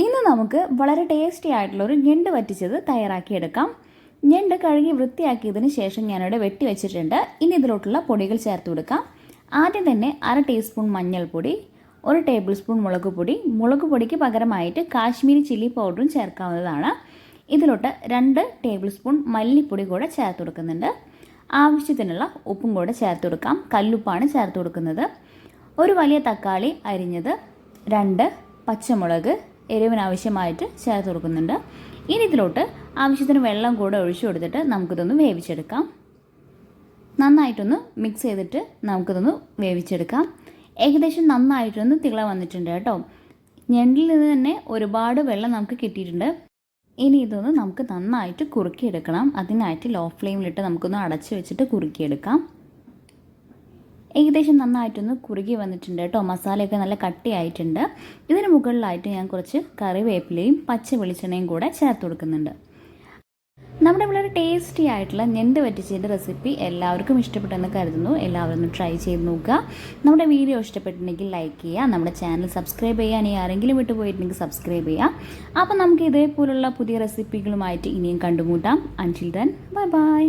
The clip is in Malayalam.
ഇന്ന് നമുക്ക് വളരെ ടേസ്റ്റി ആയിട്ടുള്ള ഒരു ഞണ്ട് വറ്റിച്ചത് തയ്യാറാക്കിയെടുക്കാം. ഞണ്ട് കഴുകി വൃത്തിയാക്കിയതിന് ശേഷം ഞാനിവിടെ വെട്ടി വെച്ചിട്ടുണ്ട്. ഇനി ഇതിലോട്ടുള്ള പൊടികൾ ചേർത്ത് കൊടുക്കാം. ആദ്യം തന്നെ അര ടീസ്പൂൺ മഞ്ഞൾപ്പൊടി ഒരു ടേബിൾ സ്പൂൺ മുളക് പൊടി. മുളക് പൊടിക്ക് പകരമായിട്ട് കാശ്മീരി ചില്ലി പൗഡറും ചേർക്കാവുന്നതാണ്. ഇതിലോട്ട് രണ്ട് ടേബിൾ സ്പൂൺ മല്ലിപ്പൊടി കൂടെ ചേർത്ത് കൊടുക്കുന്നുണ്ട്. ആവശ്യത്തിനുള്ള ഉപ്പും കൂടെ ചേർത്ത് കൊടുക്കാം. കല്ലുപ്പാണ് ചേർത്ത് കൊടുക്കുന്നത്. ഒരു വലിയ തക്കാളി അരിഞ്ഞത് രണ്ട് പച്ചമുളക് എരിവിനാവശ്യമായിട്ട് ചേർത്ത് കൊടുക്കുന്നുണ്ട്. ഇനി ഇതിലോട്ട് ആവശ്യത്തിന് വെള്ളം കൂടെ ഒഴിച്ചു കൊടുത്തിട്ട് നമുക്കിതൊന്ന് വേവിച്ചെടുക്കാം. നന്നായിട്ടൊന്ന് മിക്സ് ചെയ്തിട്ട് നമുക്കിതൊന്ന് വേവിച്ചെടുക്കാം. ഏകദേശം നന്നായിട്ടൊന്ന് തിള വന്നിട്ടുണ്ട് കേട്ടോ. ഞണ്ടിൽ നിന്ന് തന്നെ ഒരുപാട് വെള്ളം നമുക്ക് കിട്ടിയിട്ടുണ്ട്. ഇനി ഇതൊന്ന് നമുക്ക് നന്നായിട്ട് കുറുക്കിയെടുക്കണം. അതിനായിട്ട് ലോ ഫ്ലെയിമിലിട്ട് നമുക്കൊന്ന് അടച്ചു വെച്ചിട്ട് കുറുക്കിയെടുക്കാം. ഏകദേശം നന്നായിട്ടൊന്ന് കുറുകി വന്നിട്ടുണ്ട് കേട്ടോ. മസാലയൊക്കെ നല്ല കട്ടിയായിട്ടുണ്ട്. ഇതിന് മുകളിലായിട്ട് ഞാൻ കുറച്ച് കറിവേപ്പിലയും പച്ച വെളിച്ചെണ്ണയും കൂടെ ചേർത്ത് കൊടുക്കുന്നുണ്ട്. നമ്മുടെ വളരെ ടേസ്റ്റി ആയിട്ടുള്ള ഞണ്ട് വറ്റിച്ചതിന്റെ റെസിപ്പി എല്ലാവർക്കും ഇഷ്ടപ്പെട്ടെന്ന് കരുതുന്നു. എല്ലാവരും ഒന്ന് ട്രൈ ചെയ്ത് നോക്കുക. നമ്മുടെ വീഡിയോ ഇഷ്ടപ്പെട്ടിട്ടുണ്ടെങ്കിൽ ലൈക്ക് ചെയ്യുക. നമ്മുടെ ചാനൽ സബ്സ്ക്രൈബ് ചെയ്യാൻ ഇനി ആരെങ്കിലും വിട്ടു പോയിട്ടുണ്ടെങ്കിൽ സബ്സ്ക്രൈബ് ചെയ്യുക. അപ്പോൾ നമുക്ക് ഇതേപോലുള്ള പുതിയ റെസിപ്പികളുമായിട്ട് ഇനിയും കണ്ടുമുട്ടാം. അൺചിൽ ദൻ ബൈ ബൈ